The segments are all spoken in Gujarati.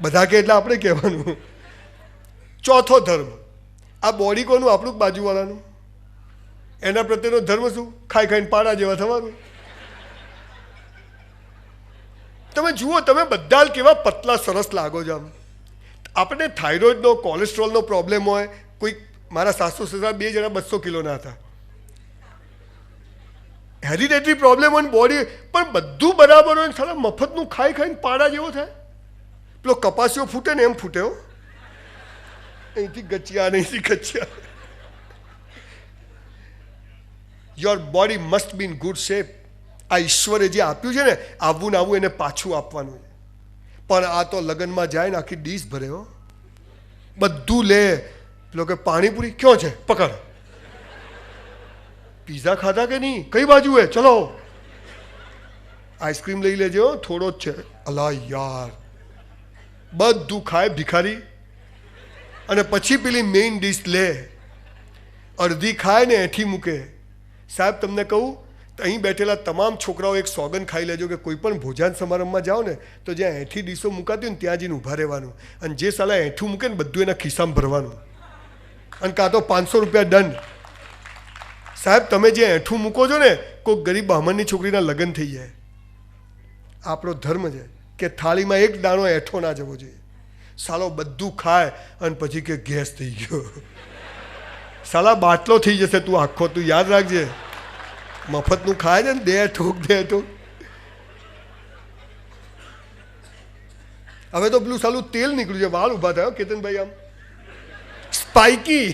બધા કે એટલે આપણે કહેવાનું. ચોથો ધર્મ. આ બોડી કોનું? આપણું બાજુવાળાનું? એના પ્રત્યેનો ધર્મ શું? ખાઈ ખાઈને પાડા જેવા થવાનું. તમે જુઓ, તમે બધા કેવા પતલા સરસ લાગો છો આમ. આપણે થાઇરોઇડનો, કોલેસ્ટ્રોલનો પ્રોબ્લેમ હોય, કોઈ મારા સાસુ સસરા બે જણા બસો કિલોના હતા. હેરિટેટરી પ્રોબ્લેમ હોય બોડી પણ બધું બરાબર હોય સાલા મફતનું ખાઈ ખાઈને પાડા જેવો થાય. પેલો કપાસિયો ફૂટે ને એમ ફૂટ્યો અહીંથી ગચ્યા નહીંથી ગચ્યા your body must be in good shape આ ઈશ્વરે જે આપ્યું છે ને, આવવું ને આવવું એને પાછું આપવાનું પણ આ તો લગ્નમાં જાય ને આખી ડીશ ભરે હો. બધું લે. પેલો કે, પાણીપુરી ક્યાં છે? પકડ. પીઝા ખાધા કે નહીં? કઈ બાજુ હે? ચલો. આઈસ્ક્રીમ લઈ લેજો થોડો જ છે. અલા યાર. બધું ખાય, ભિખારી. અને પછી પેલી મેઇન ડીશ લે. અડધી ખાય ને એઠી મૂકે. સાહેબ, તમને કહું, તો અહીં બેઠેલા તમામ છોકરાઓ એક સોગન ખાઈ લેજો કે કોઈ પણ ભોજન સમારંભમાં જાઓ ને, તો જ્યાં એઠી ડીશો મુકાતી હોય ને ત્યાં જઈને ઊભા રહેવાનું. અને જે સાલા એઠું મૂકે ને બધું એના ખિસ્સામાં ભરવાનું. અને કાં તો પાંચસો રૂપિયા દંડ સાહેબ, તમે જે એઠું મૂકો છો ને કોઈ ગરીબ બ્રાહ્મણની છોકરીના લગ્ન થઈ જાય. આપણો ધર્મ છે. કે થાળીમાં એક દાણો એઠો ના જવો જોઈએ. સાલો બધું ખાય અને પછી કે ગેસ થઈ ગયો. સાલા બાટલો થઈ જશે તું આખો, તું યાદ રાખજે. મફતનું ખાય છે ને, દે ઠોક દે ઠોક. હવે તો પેલું સાલું તેલ નીકળ્યું છે, વાળ ઊભા થયો કેતનભાઈ આમ. સ્પાઇકી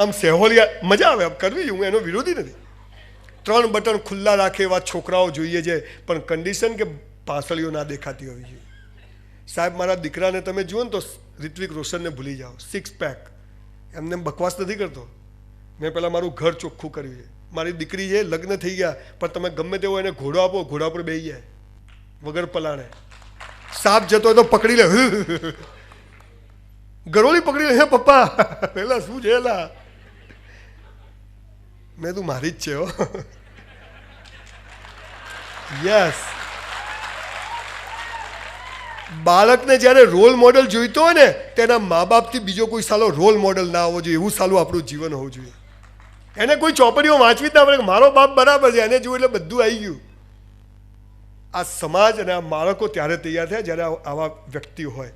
આમ સેહોલિયા, મજા આવે, આમ કરવી હું એનો વિરોધી નથી. ત્રણ બટન ખુલ્લા રાખે એવા છોકરાઓ જોઈએ છે, પણ કન્ડિશન કે પાસળીઓ ના દેખાતી હોવી જોઈએ સાહેબ, મારા દીકરાને તમે જુઓ ને તો રિત્વિક રોશનને ભૂલી જાઓ. સિક્સ પેક એમને એમ બકવાસ નથી કરતો. મેં પહેલાં મારું ઘર ચોખ્ખું કર્યું છે. મારી દીકરી છે, લગ્ન થઈ ગયા, પણ તમે ગમે તેવો એને ઘોડો આપો, ઘોડા પર બેસી જાય. વગર પલાણે. સાપ જતો હોય તો પકડી લે. ગરોળી પકડી લે. હે પપ્પા, પેલા શું છે એલા? મેં તું મારી જ છે હો. યસ બાળકને જ્યારે રોલ મોડલ જોઈતો હોય ને, તેના મા બાપથી બીજો કોઈ સાલો રોલ મોડલ ના હોવો જોઈએ, એવું સાલું આપણું જીવન હોવું જોઈએ. એને કોઈ ચોપડીઓ વાંચવી જ ના પડે મારો બાપ બરાબર છે, એને જોયું એટલે બધું આવી ગયું. આ સમાજ અને આ બાળકો ત્યારે તૈયાર થયા જ્યારે આવા વ્યક્તિ હોય.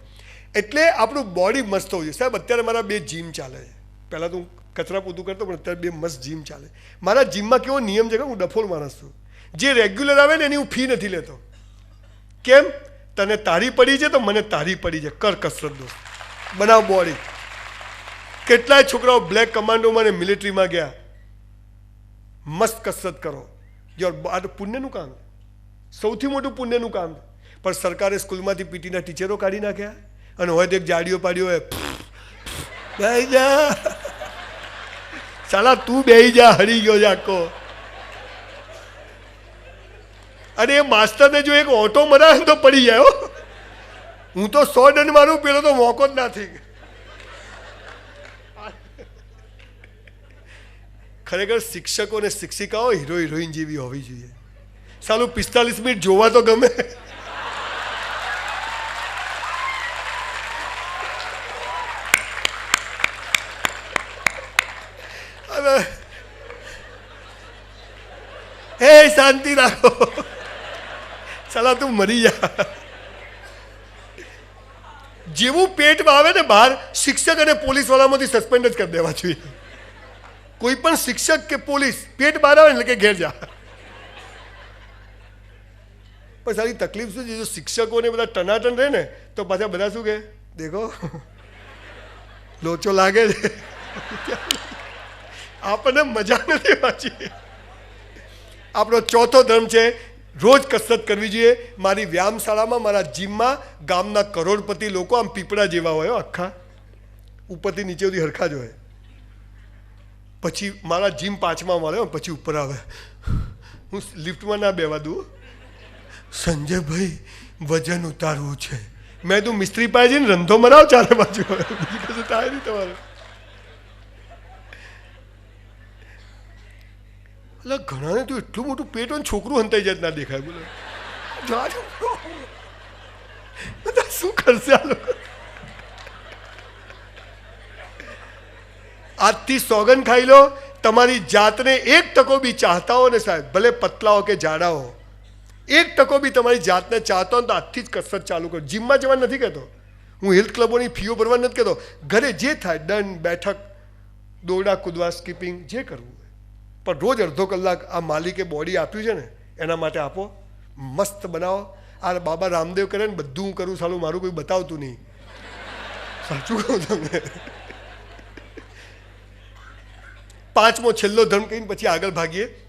એટલે આપણું બોડી મસ્ત હોવું જોઈએ. સાહેબ, અત્યારે મારા બે જીમ ચાલે છે. પહેલાં તો હું કચરા પોતું કરતો, પણ અત્યારે બે મસ્ત જીમ ચાલે મારા જીમમાં કેવો નિયમ છે કે હું ડફોળ માણસ છું. જે રેગ્યુલર આવે ને એની હું ફી નથી લેતો. કેમ? તને તારી પડી છે તો મને તારી પડી છે. કર કસરત દોસ્ત. બનાવ બોડી. કેટલાય છોકરાઓ બ્લેક કમાન્ડોમાં ને મિલિટરીમાં ગયા. મસ્ત કસરત કરો. યોર, આ તો પુણ્યનું કામ સૌથી મોટું પુણ્યનું કામ પણ સરકારે સ્કૂલમાંથી પીટીના ટીચરો કાઢી નાખ્યા અને હોય તો એક જાડીઓ પાડ્યો હોય બેહી જા. સાલા, તું બેહી જા, હરી ગયો જાકો અને એ માસ્ટરને જો એક ઓટો મરાવે તો પડી જાય, હું. તો સો દંડ મારું, પેલો તો મોકો જ ના થઈ ખરેખર શિક્ષકો અને શિક્ષિકાઓ હીરો હિરોઈન જેવી હોવી જોઈએ. સાલું પિસ્તાલીસ મિનિટ જોવા તો ગમે. હે, શાંતિ રાખો. સાલા, તું મરી જા. જેવું પેટમાં આવે ને બહાર, શિક્ષક અને પોલીસ વાળામાંથી સસ્પેન્ડ જ કરી દેવા જોઈએ. કોઈ પણ શિક્ષક કે પોલીસ પેટ બહાર આવે એટલે કે ઘેર જા. પણ સારી તકલીફ શું છે? જો શિક્ષકોને બધા ટનાટન રહે ને, તો પાછા બધા શું કહે દેખો, લોચો લાગે છે. આપણને મજા નથી પાછી આપણો ચોથો ધર્મ છે રોજ કસરત કરવી જોઈએ. મારી વ્યાયામશાળામાં, મારા જીમમાં, ગામના કરોડપતિ લોકો આમ પીપળા જેવા હોય આખા. ઉપરથી નીચે સુધી હરખા જ હોય. પછી મારા જીમ પાંચમા મળે પછી ઉપર આવે. હું લિફ્ટમાં ના બેવા દઉં સંજયભાઈ, વજન ઉતારવું છે. મેં તું મિસ્ત્રી પાસે જઈને રંધો મરાવ ચારે બાજુ. બીજું કશું થાય નહીં તમારે. એટલે ઘણાને તો એટલું મોટું પેટ હોય છોકરું હંતાઈ જાય ના દેખાય, બોલો. શું કરશે આ લોકો? આજથી સોગન ખાઈ લો, તમારી જાતને એક ટકો બી ચાહતા હો ને સાહેબ, ભલે પતલા કે જાડા હો. એક ટકો બી તમારી જાતને ચાહતા હો તો આજથી જ કસરત ચાલુ કરો. જીમમાં જવા નથી કહેતો. હું હેલ્થ ક્લબોની ફીઓ ભરવા નથી કહેતો. ઘરે જે થાય, દંડ, બેઠક, દોરડા, કૂદવા, સ્કીપિંગ, જે કરવું પણ રોજ અડધો કલાક આ માલિકે બોડી આપ્યું છે ને, એના માટે આપો. મસ્ત બનાવો. આ બાબા રામદેવ કરે ને, બધું હું કરું, સાલું મારું કોઈ બતાવતું નહીં. સાચું કહું તમને. પાંચમો છેલ્લો ધર્મ કહીને પછી આગળ ભાગીએ.